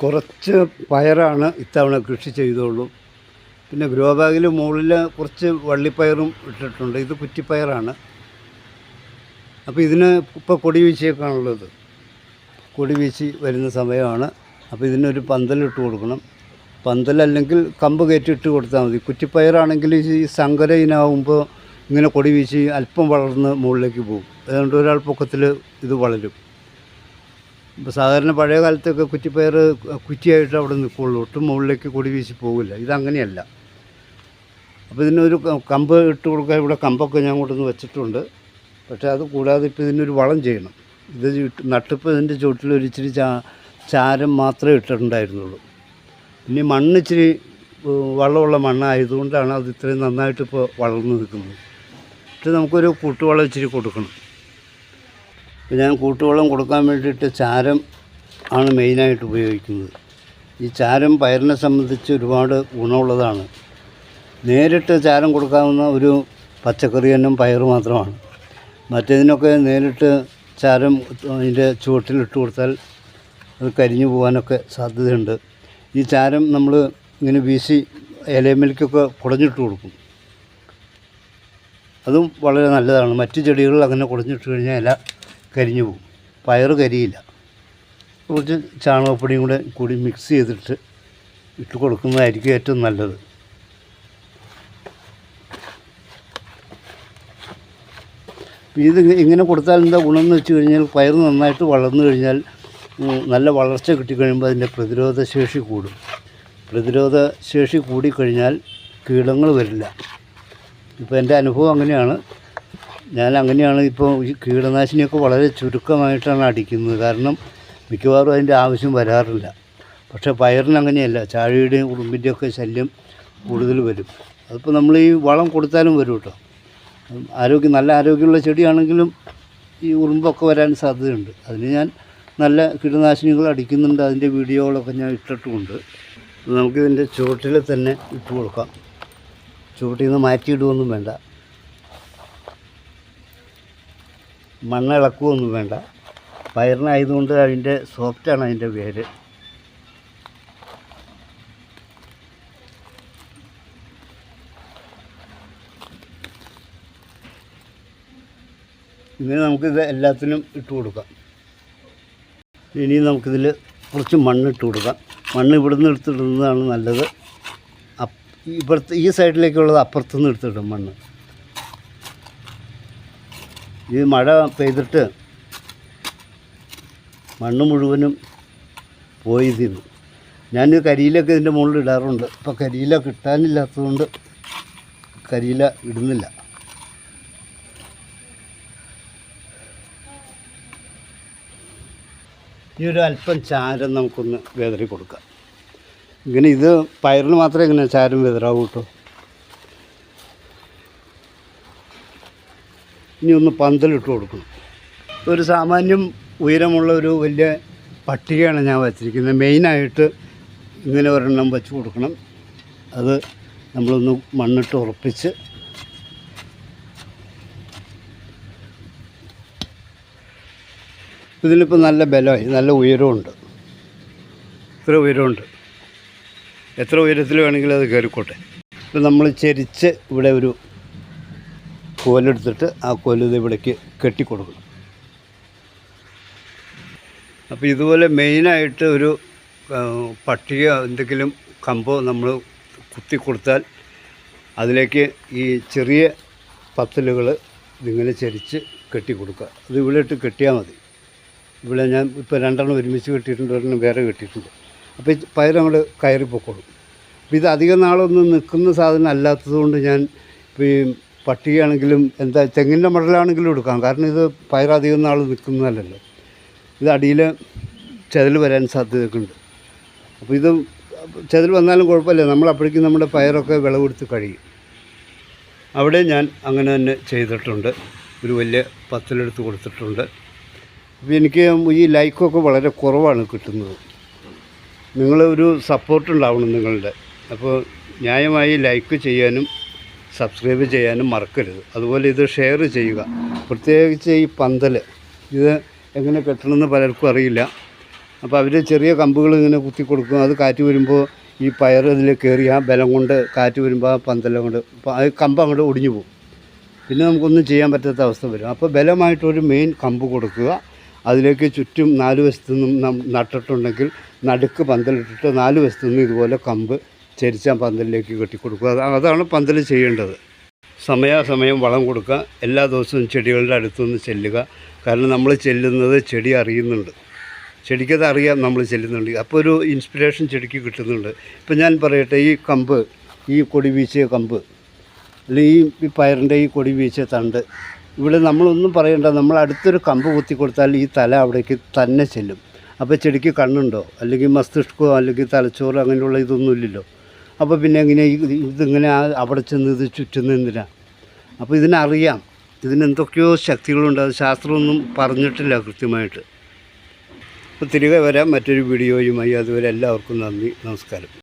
കുറച്ച് പയറാണ് ഇത്തവണ കൃഷി ചെയ്തോളൂ പിന്നെ ഗ്രോ ബാഗിൽ മുകളിൽ കുറച്ച് വള്ളിപ്പയറും ഇട്ടിട്ടുണ്ട്. ഇത് കുറ്റിപ്പയറാണ്. അപ്പോൾ ഇതിന് ഇപ്പോൾ കൊടി വീശിയൊക്കെയാണുള്ളത്. കൊടി വീശി വരുന്ന സമയമാണ്. അപ്പോൾ ഇതിനൊരു പന്തലിട്ട് കൊടുക്കണം. പന്തലല്ലെങ്കിൽ കമ്പ് കയറ്റി ഇട്ട് കൊടുത്താൽ മതി. കുറ്റിപ്പയറാണെങ്കിൽ ഈ സങ്കര ഇങ്ങനെ കൊടി വീശി അല്പം വളർന്ന് മുകളിലേക്ക് പോകും. അതുകൊണ്ട് ഒരാൾ പൊക്കത്തിൽ ഇത് വളരും. ഇപ്പോൾ സാധാരണ പഴയ കാലത്തൊക്കെ കുറ്റിപ്പയർ കുറ്റിയായിട്ട് അവിടെ നിൽക്കുള്ളൂ ഒട്ടും മുകളിലേക്ക് കൊടി വീശി പോകില്ല. ഇതങ്ങനെയല്ല അപ്പോൾ ഇതിനൊരു കമ്പ് ഇട്ട് കൊടുക്കാൻ ഇവിടെ കമ്പൊക്കെ ഞാൻ കൊണ്ടുവന്ന് വെച്ചിട്ടുണ്ട്. പക്ഷേ അത് കൂടാതെ ഇപ്പോൾ ഇതിനൊരു വളം ചെയ്യണം. ഇത് നട്ടിപ്പോൾ ഇതിന്റെ ചുവട്ടിൽ ഒരു ഇച്ചിരി ചാ ചാരം മാത്രമേ ഇട്ടിട്ടുണ്ടായിരുന്നുള്ളൂ. ഇനി മണ്ണ് ഇച്ചിരി വെള്ളമുള്ള മണ്ണായതുകൊണ്ടാണ് അത് ഇത്രയും നന്നായിട്ട് ഇപ്പോൾ വളർന്നു നിൽക്കുന്നത്. പക്ഷേ നമുക്കൊരു കൂട്ടുവളം ഇച്ചിരി കൊടുക്കണം. ഞാൻ കൂട്ടുവെള്ളം കൊടുക്കാൻ വേണ്ടിയിട്ട് ചാരം ആണ് മെയിനായിട്ട് ഉപയോഗിക്കുന്നത്. ഈ ചാരം പയറിനെ സംബന്ധിച്ച് ഒരുപാട് ഗുണമുള്ളതാണ്. നേരിട്ട് ചാരം കൊടുക്കാവുന്ന ഒരു പച്ചക്കറി തന്നെ പയർ മാത്രമാണ്. മറ്റേതിനൊക്കെ നേരിട്ട് ചാരം അതിന്റെ ചുവട്ടിലിട്ട് കൊടുത്താൽ അത് കരിഞ്ഞു പോകാനൊക്കെ സാധ്യതയുണ്ട്. ഈ ചാരം നമ്മൾ ഇങ്ങനെ വീശി ഇലയമ്മലിക്കൊക്കെ കുടഞ്ഞിട്ട് കൊടുക്കും. അതും വളരെ നല്ലതാണ്. മറ്റു ചെടികളിൽ അങ്ങനെ കുടഞ്ഞിട്ട് കഴിഞ്ഞാൽ ഇല കരിഞ്ഞു പോകും. പയർ കരിയില്ല. കുറച്ച് ചാണകപ്പൊടിയും കൂടെ കൂടി മിക്സ് ചെയ്തിട്ട് ഇട്ട് കൊടുക്കുന്നതായിരിക്കും ഏറ്റവും നല്ലത്. ഇത് ഇങ്ങനെ കൊടുത്താൽ എന്താ ഗുണം എന്ന് വെച്ച് കഴിഞ്ഞാൽ പയർ നന്നായിട്ട് വളർന്നു കഴിഞ്ഞാൽ നല്ല വളർച്ച കിട്ടിക്കഴിയുമ്പോൾ അതിന്റെ പ്രതിരോധ ശേഷി കൂടും. പ്രതിരോധ ശേഷി കൂടിക്കഴിഞ്ഞാൽ കീടങ്ങൾ വരില്ല. ഇപ്പോൾ എന്റെ അനുഭവം അങ്ങനെയാണ്. ഞാൻ അങ്ങനെയാണ് ഇപ്പോൾ ഈ കീടനാശിനിയൊക്കെ വളരെ ചുരുക്കമായിട്ടാണ് അടിക്കുന്നത്. കാരണം മിക്കവാറും അതിന്റെ ആവശ്യം വരാറില്ല. പക്ഷേ പയറിന് അങ്ങനെയല്ല ചാഴിയുടെയും ഉറുമ്പിന്റെയൊക്കെ ശല്യം കൂടുതൽ വരും. അതിപ്പോൾ നമ്മൾ ഈ വളം കൊടുത്താലും വരും കേട്ടോ. ആരോഗ്യം നല്ല ആരോഗ്യമുള്ള ചെടിയാണെങ്കിലും ഈ ഉറുമ്പൊക്കെ വരാൻ സാധ്യതയുണ്ട്. അതിന് ഞാൻ നല്ല കീടനാശിനികൾ അടിക്കുന്നുണ്ട്. അതിന്റെ വീഡിയോകളൊക്കെ ഞാൻ ഇട്ടിട്ടുമുണ്ട്. നമുക്കിതിന്റെ ചുവട്ടിൽ തന്നെ ഇട്ട് കൊടുക്കാം. ചുവട്ടിൽ നിന്ന് മാറ്റിയിടുകയൊന്നും വേണ്ട. മണ്ണ് ഇളക്കുകയൊന്നും വേണ്ട. പയറിനായതുകൊണ്ട് അതിന്റെ സോഫ്റ്റാണ് അതിന്റെ വേര്. ഇങ്ങനെ നമുക്കിത് എല്ലാത്തിനും ഇട്ട് കൊടുക്കാം. ഇനി നമുക്കിതിൽ കുറച്ച് മണ്ണ് ഇട്ട് കൊടുക്കാം. മണ്ണ് ഇവിടുന്ന് എടുത്തിടുന്നതാണ് നല്ലത്. ഇവിടുത്തെ ഈ സൈഡിലേക്കുള്ളത് അപ്പുറത്തുനിന്ന് എടുത്തിടും മണ്ണ്. ഈ മഴ പെയ്തിട്ട് മണ്ണ് മുഴുവനും പോയി തീർന്നു ഞാൻ കരിയിലൊക്കെ ഇതിന്റെ മുകളിൽ ഇടാറുണ്ട്. ഇപ്പോൾ കരിയില കിട്ടാനില്ലാത്തതുകൊണ്ട് കരിയില ഇടുന്നില്ല. ഈ ഒരു അല്പം ചാരം നമുക്കൊന്ന് വേദറി കൊടുക്കാം. ഇങ്ങനെ ഇത് പയറിന് മാത്രമേ ഇങ്ങനെ ചാരം വേദറാവൂട്ടോ ഇനി ഒന്ന് പന്തലിട്ട് കൊടുക്കണം. ഒരു സാമാന്യം ഉയരമുള്ള ഒരു വലിയ പട്ടികയാണ് ഞാൻ വച്ചിരിക്കുന്നത്. മെയിനായിട്ട് ഇങ്ങനെ ഒരെണ്ണം വെച്ച് കൊടുക്കണം. അത് നമ്മളൊന്ന് മണ്ണിട്ട് ഉറപ്പിച്ച് ഇതിനിപ്പോൾ നല്ല ബലമായി നല്ല ഉയരമുണ്ട്. ഇത്ര ഉയരമുണ്ട്. എത്ര ഉയരത്തിൽ വേണമെങ്കിലും അത് കയറിക്കോട്ടെ. ഇപ്പം നമ്മൾ ചെരിച്ച് ഇവിടെ ഒരു കോലെടുത്തിട്ട് ആ കോൽ ഇത് ഇവിടേക്ക് കെട്ടിക്കൊടുക്കണം. അപ്പോൾ ഇതുപോലെ മെയിനായിട്ട് ഒരു പട്ടിക എന്തെങ്കിലും കമ്പോ നമ്മൾ കുത്തി കൊടുത്താൽ അതിലേക്ക് ഈ ചെറിയ പത്തലുകൾ ഇതിങ്ങനെ ചരിച്ച് കെട്ടി കൊടുക്കുക അത് ഇവിടെ ഇട്ട് കെട്ടിയാൽ മതി. ഇവിടെ ഞാൻ ഇപ്പോൾ രണ്ടെണ്ണം ഒരുമിച്ച് കെട്ടിയിട്ടുണ്ട് ഒരെണ്ണം വേറെ കെട്ടിയിട്ടുണ്ട്. അപ്പോൾ ഈ പയർ നമ്മൾ കയറി പൊക്കോളും അപ്പോൾ ഇത് അധികം നാളൊന്നും നിൽക്കുന്ന സാധനം അല്ലാത്തതുകൊണ്ട് ഞാൻ ഇപ്പോൾ ഈ പട്ടികയാണെങ്കിലും എന്താ തെങ്ങിന്റെ മടലാണെങ്കിലും എടുക്കാം. കാരണം ഇത് പയറധികം നാൾ നിൽക്കുന്നതല്ലല്ലോ. ഇത് അടിയിൽ ചെതൽ വരാൻ സാധ്യതയൊക്കെ ഉണ്ട് അപ്പോൾ ഇത് ചെതൽ വന്നാലും കുഴപ്പമില്ല. നമ്മൾ അപ്പോഴേക്കും നമ്മുടെ പയറൊക്കെ വിളവെടുത്ത് കഴിയും. അവിടെ ഞാൻ അങ്ങനെ തന്നെ ചെയ്തിട്ടുണ്ട്. ഒരു വലിയ പത്തിലെടുത്ത് കൊടുത്തിട്ടുണ്ട്. അപ്പോൾ എനിക്ക് ഈ ലൈക്കൊക്കെ വളരെ കുറവാണ് കിട്ടുന്നത്. നിങ്ങൾ ഒരു സപ്പോർട്ട് ഉണ്ടാവണം നിങ്ങളുടെ. അപ്പോൾ ന്യായമായി ലൈക്ക് ചെയ്യാനും സബ്സ്ക്രൈബ് ചെയ്യാനും മറക്കരുത്. അതുപോലെ ഇത് ഷെയർ ചെയ്യുക. പ്രത്യേകിച്ച് ഈ പന്തൽ ഇത് എങ്ങനെ കെട്ടണമെന്ന് പലർക്കും അറിയില്ല. അപ്പോൾ അവർ ചെറിയ കമ്പുകൾ ഇങ്ങനെ കുത്തി കൊടുക്കും. അത് കാറ്റ് വരുമ്പോൾ ഈ പയർ ഇതിൽ കയറി ആ ബലം കൊണ്ട് കാറ്റ് വരുമ്പോൾ ആ പന്തലം കൊണ്ട് ആ കമ്പ് അങ്ങോട്ട് ഒടിഞ്ഞു പോകും. പിന്നെ നമുക്കൊന്നും ചെയ്യാൻ പറ്റാത്ത അവസ്ഥ വരും. അപ്പോൾ ബലമായിട്ടൊരു മെയിൻ കമ്പ് കൊടുക്കുക. അതിലേക്ക് ചുറ്റും നാല് വശത്തു നിന്നും നട്ടിട്ടുണ്ടെങ്കിൽ നടുക്ക് പന്തലിട്ടിട്ട് നാല് വശത്തു നിന്നും ഇതുപോലെ കമ്പ് ചരിച്ചാൽ പന്തലിലേക്ക് കെട്ടിക്കൊടുക്കുക. അതാ- അതാണ് പന്തൽ ചെയ്യേണ്ടത്. സമയാസമയം വളം കൊടുക്കുക. എല്ലാ ദിവസവും ചെടികളുടെ അടുത്തുനിന്ന് ചെല്ലുക. കാരണം നമ്മൾ ചെല്ലുന്നത് ചെടി അറിയുന്നുണ്ട്. ചെടിക്കത് അറിയാം നമ്മൾ ചെല്ലുന്നുണ്ട്. അപ്പോൾ ഒരു ഇൻസ്പിറേഷൻ ചെടിക്ക് കിട്ടുന്നുണ്ട്. ഇപ്പം ഞാൻ പറയട്ടെ ഈ കമ്പ് ഈ കൊടി വീശിയ കമ്പ് അല്ലെങ്കിൽ ഈ പയറിന്റെ ഈ കൊടി വീശിയ തണ്ട് ഇവിടെ നമ്മളൊന്നും പറയണ്ട. നമ്മൾ അടുത്തൊരു കമ്പ് കുത്തി കൊടുത്താൽ ഈ തല അവിടേക്ക് തന്നെ ചെല്ലും. അപ്പോൾ ചെടിക്ക് കണ്ണുണ്ടോ? അല്ലെങ്കിൽ മസ്തിഷ്കമോ? അല്ലെങ്കിൽ തലച്ചോറ്? അങ്ങനെയുള്ള ഇതൊന്നും ഇല്ലല്ലോ. അപ്പോൾ പിന്നെ ഇങ്ങനെ ഇത് ഇതിങ്ങനെ അവിടെ ചെന്ന് ഇത് ചുറ്റുന്ന എന്തിനാ അപ്പോൾ ഇതിനറിയാം. ഇതിനെന്തൊക്കെയോ ശക്തികളുണ്ട്. അത് ശാസ്ത്രമൊന്നും പറഞ്ഞിട്ടില്ല കൃത്യമായിട്ട്. അപ്പോൾ തിരികെ വരാം. മറ്റൊരു വീഡിയോയുമായി. അതുവരെ എല്ലാവർക്കും നന്ദി. നമസ്കാരം.